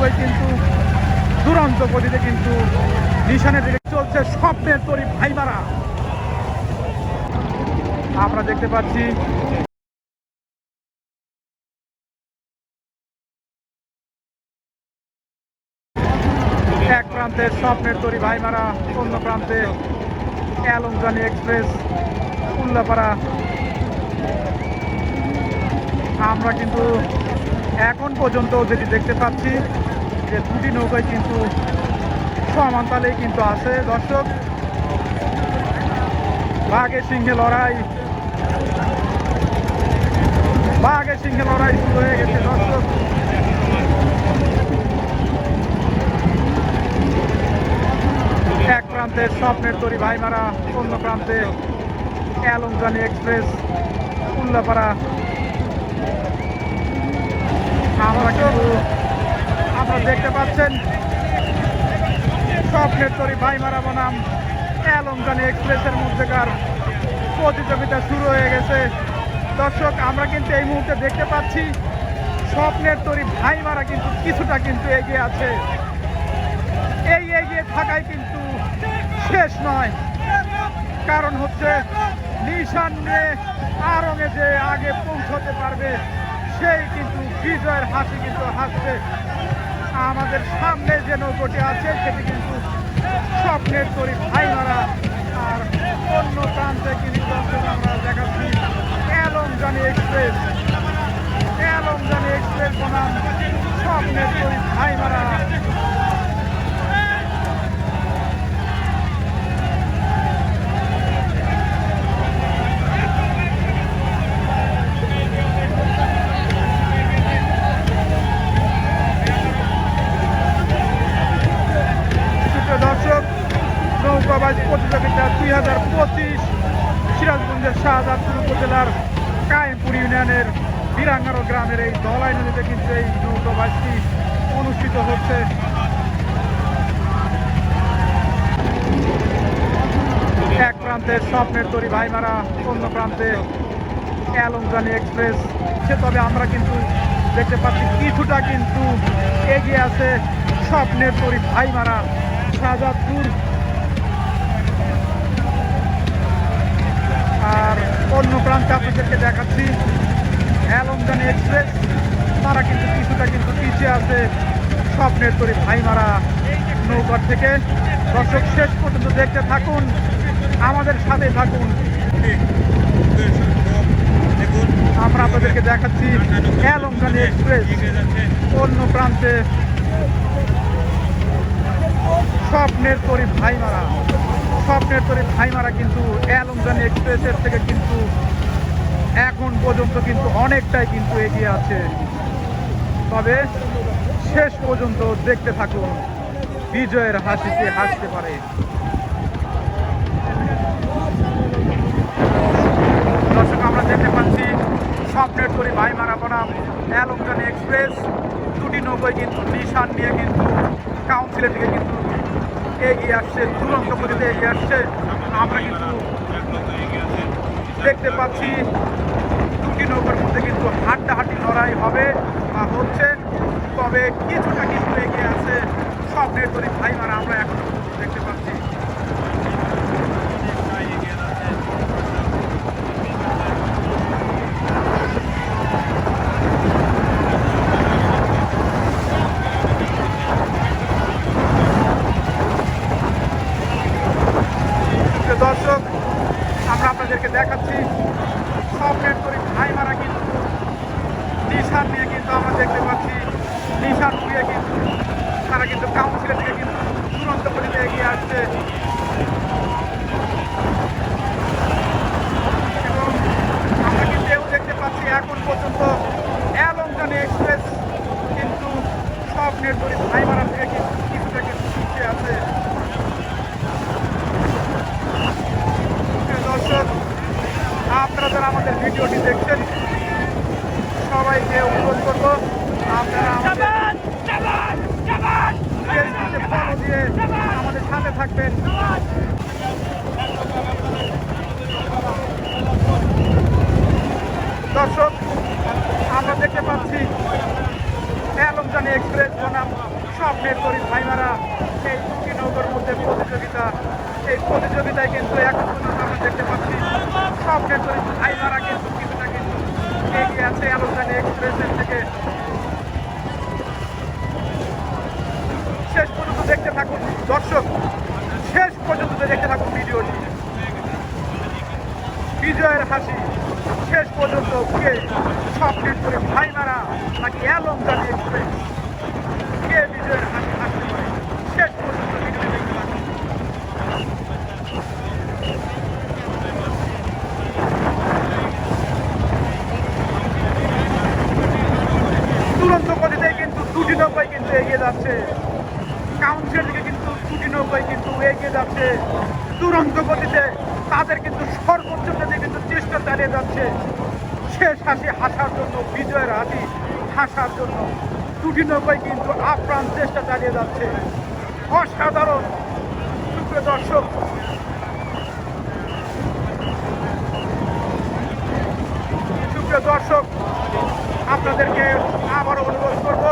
নৌকায় কিন্তু দুরন্ত গতিতে কিন্তু নিশানের দিকে চলছে স্বপ্নের তরি ভাইমারা। আমরা দেখতে পাচ্ছি এক প্রান্তে স্বপ্নের তরি ভাইমারা, অন্য প্রান্তে অ্যালমজানি এক্সপ্রেস, উল্লাপাড়া। আমরা কিন্তু এখন পর্যন্ত যেটি দেখতে পাচ্ছি যে দুটি নৌকায় কিন্তু সমান্তালেই কিন্তু আছে। দর্শক বাঘের সিংহে লড়াই। বাঘের সিংহে লড়াই শুরু হয়ে গেছে, দর্শক। এক প্রান্তে স্বপ্নের তরি ভাইমারা, অন্য প্রান্তে অ্যালমজানি এক্সপ্রেস, উল্লাপাড়া। আমরা কিন্তু আপনারা দেখতে পাচ্ছেন। স্বপ্নের তরি ভাইমারা বনাম অ্যালমজানি এক্সপ্রেসের মধ্যেকার প্রতিযোগিতা শুরু হয়ে গেছে। দর্শক, আমরা কিন্তু এই মুহূর্তে দেখতে পাচ্ছি, স্বপ্নের তরি ভাইমারা কিন্তু কিছুটা কিন্তু এগিয়ে আছে। এই এগিয়ে থাকায় কিন্তু শেষ নয়। কারণ হচ্ছে, নিশান নিয়ে আরঙে যে আগে পৌঁছতে পারবে, সেই কিন্তু বিজয়ের হাসি কিন্তু হাসছে। আমাদের সামনে যে নৌকোটি আছে, সেটি কিন্তু স্বপ্নের তরি ভাইমারা আর অন্য প্রান্তে কিন্তু আমরা দেখাচ্ছি। অ্যালমজানি এক্সপ্রেস। অ্যালমজানি এক্সপ্রেস বনাম স্বপ্নের তরি ভাইমারা। সুপ্রিয় শাহজাদপুর উপজেলার কায়েমপুর ইউনিয়নের বীরাঙ্গারো গ্রামের এই ধলাই নদীতে কিন্তু এই নৌকাবাজটি অনুষ্ঠিত হচ্ছে। এক প্রান্তে স্বপ্নের তরি ভাইমারা, অন্য প্রান্তে অ্যালমজানি এক্সপ্রেস। সে তবে আমরা কিন্তু দেখতে পাচ্ছি কিছুটা কিন্তু এগিয়ে আছে স্বপ্নের তরি ভাইমারা শাহজাদপুর আর অন্য প্রান্তে আপনাদেরকে দেখাচ্ছি অ্যালমজানি এক্সপ্রেস। তারা কিন্তু কিছুটা কিন্তু পিছিয়ে আছে স্বপ্নের তরি ভাইমারা নৌকার থেকে। দর্শক, শেষ পর্যন্ত দেখতে থাকুন, আমাদের সাথে থাকুন। আমরা আপনাদেরকে দেখাচ্ছি অ্যালমজানি এক্সপ্রেস, অন্য প্রান্তে স্বপ্নের তরি ভাইমারা। স্বপ্নের তরি ভাইমারা কিন্তু অ্যালমজানি এক্সপ্রেসের থেকে কিন্তু এখন পর্যন্ত কিন্তু অনেকটাই কিন্তু এগিয়ে আছে। তবে শেষ পর্যন্ত দেখতে থাকুন, বিজয়ের হাসিতে হাসতে পারে। দর্শক, আমরা দেখতে পাচ্ছি স্বপ্নের তরি ভাইমারা বনাম অ্যালমজানি এক্সপ্রেস। দুটি নৌকোয় কিন্তু নিশান নিয়ে কিন্তু কাউন্সিলের দিকে কিন্তু এগিয়ে আসছে দুরন্ত গতিতে এগিয়ে আসছে। আমরা কিন্তু দেখতে পাচ্ছি দুটি নৌকার মধ্যে কিন্তু হাড্ডাহাড্ডি লড়াই হবে বা হচ্ছে তবে কিছুটা কিন্তু এগিয়ে আছে স্বপ্নের তরি ভাইমারা আমরা এখন দেখতে পাচ্ছি প্রিয় দর্শক আমরা আপনাদেরকে দেখাচ্ছি স্বপ্নের তরি ভাই মারা কিন্তু নিশান নিয়ে কিন্তু আমরা দেখতে পাচ্ছি নিশান দিয়ে কিন্তু তারা কিন্তু কাউন্সিলের থেকে কিন্তু তুরন্ত গতিতে এগিয়ে আসছে এবং আমরা কিন্তু এও দেখতে পাচ্ছি এখন পর্যন্ত অ্যালমজানি এক্সপ্রেস কিন্তু স্বপ্নের তরি ভাই মারা থেকে কিন্তু কিছুটা কিন্তু পিছিয়ে আছে প্রিয় দর্শক আপনারা যারা আমাদের ভিডিওটি দেখছেন সবাইকে অনুরোধ করব আপনারা আমাদের ফেসবুকে ফলো দিয়ে আমাদের সাথে থাকবেন। দর্শক আমরা দেখতে পাচ্ছি অ্যালমজানি এক্সপ্রেস বনাম স্বপ্নের তরি ভাইমারা এই দুটি নৌকার মধ্যে প্রতিযোগিতা এই প্রতিযোগিতায় কিন্তু এখন পর্যন্ত আমরা দেখতে পাচ্ছি। স্বপ্নের আইবার আগে কিছু না কিছু এগিয়ে আছে আলোচনা এক্সপ্রেসের থেকে শেষ পর্যন্ত দেখতে থাকুন দর্শক শেষ পর্যন্ত দেখতে থাকুন ভিডিওটি বিজয়ের হাসি শেষ পর্যন্ত কে স্বপ্নের করে ভাই মারা নাকি অ্যালম জানি এক্সপ্রেস কে বিজয়ের হাসি হাসতে পারে শেষ পর্যন্ত ভিডিও দেখতে থাকুন তুরন্ত গতিতে কিন্তু দুটি নৌকায় কিন্তু এগিয়ে যাচ্ছে কাউন্সিলের দিকে কিন্তু দুটি নৌকায় কিন্তু এগিয়ে যাচ্ছে দুরন্ত গতিতে তাদের কিন্তু সর্বোচ্চ দিকে কিন্তু চেষ্টা চালিয়ে যাচ্ছে। শেষ হাসি হাসার জন্য, বিজয়ের হাসি হাসার জন্য। দুটি নৌকায় কিন্তু আপ্রাণ চেষ্টা চালিয়ে যাচ্ছে। অসাধারণ। সুপ্রিয় দর্শক সুপ্রিয় দর্শক, আপনাদেরকে আবারও অনুরোধ করব,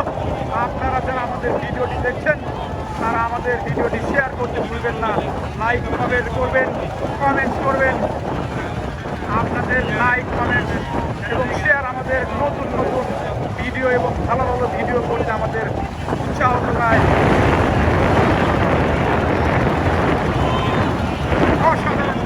আপনারা যারা আমাদের ভিডিওটি দেখছেন তারা আমাদের ভিডিওটি শেয়ার করতে ভুলবেন না। লাইক কমেন্ট করবেন কমেন্ট করবেন। আপনাদের লাইক কমেন্ট এবং শেয়ার আমাদের নতুন নতুন ভিডিও এবং ভালো ভালো ভিডিও করতে আমাদের উৎসাহ যোগায়। অসাধারণ।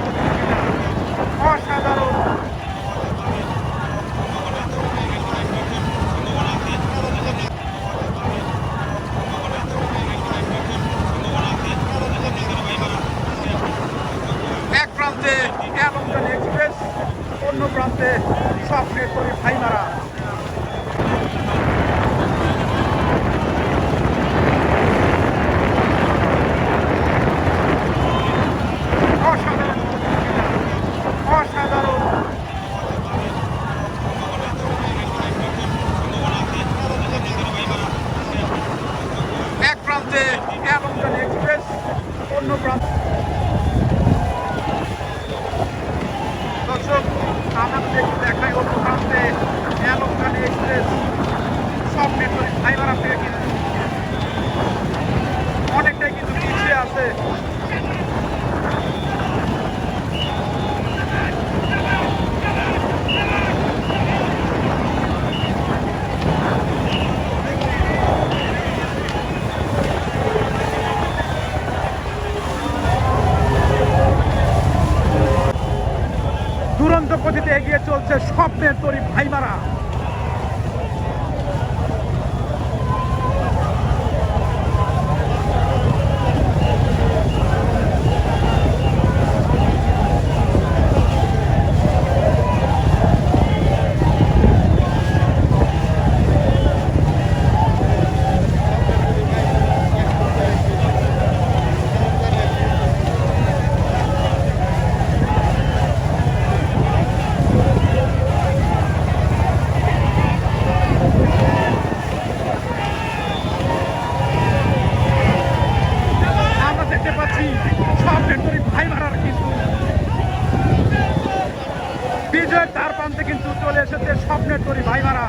বিজয়ের তার প্রান্তে কিন্তু চলে এসেছে স্বপ্নের তরি ভাইমারা।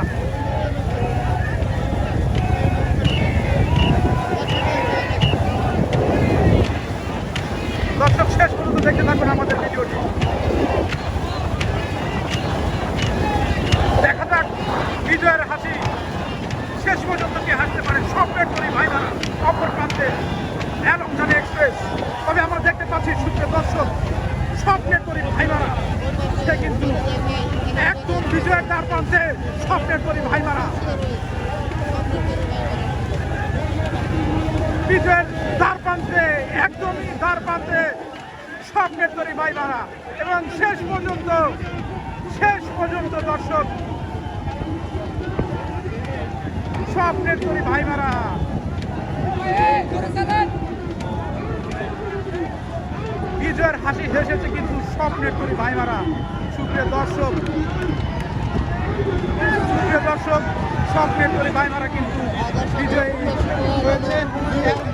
দর্শক, শেষ পর্যন্ত দেখতে থাকুন আমাদের ভিডিওটি। দেখা যাক বিজয়ের হাসি। শেষ পর্যন্ত কে হাসতে পারে স্বপ্নের তরি ভাইমারা অপর প্রান্তে অ্যালমজানি এক্সপ্রেস তবে আমরা দেখতে পাচ্ছি সূত্রে দর্শক স্বপ্নের তরি ভাইমারা সে কিন্তু একদম বিজয়ের দ্বার প্রান্তে স্বপ্নের তরি ভাইমারা। বিজয়ের দ্বার প্রান্তে একদমই দ্বার প্রান্তে স্বপ্নের তরি ভাইমারা। এবং শেষ পর্যন্ত শেষ পর্যন্ত দর্শক স্বপ্নের তরি ভাইমারা। বিজয়ের হাসি হেসেছে কিন্তু স্বপ্নের তরি ভাইমারা সুপ্রিয় দর্শক সুপ্রিয় দর্শক স্বপ্নের তরি ভাইমারা কিন্তু বিজয়ী হয়েছে। একজন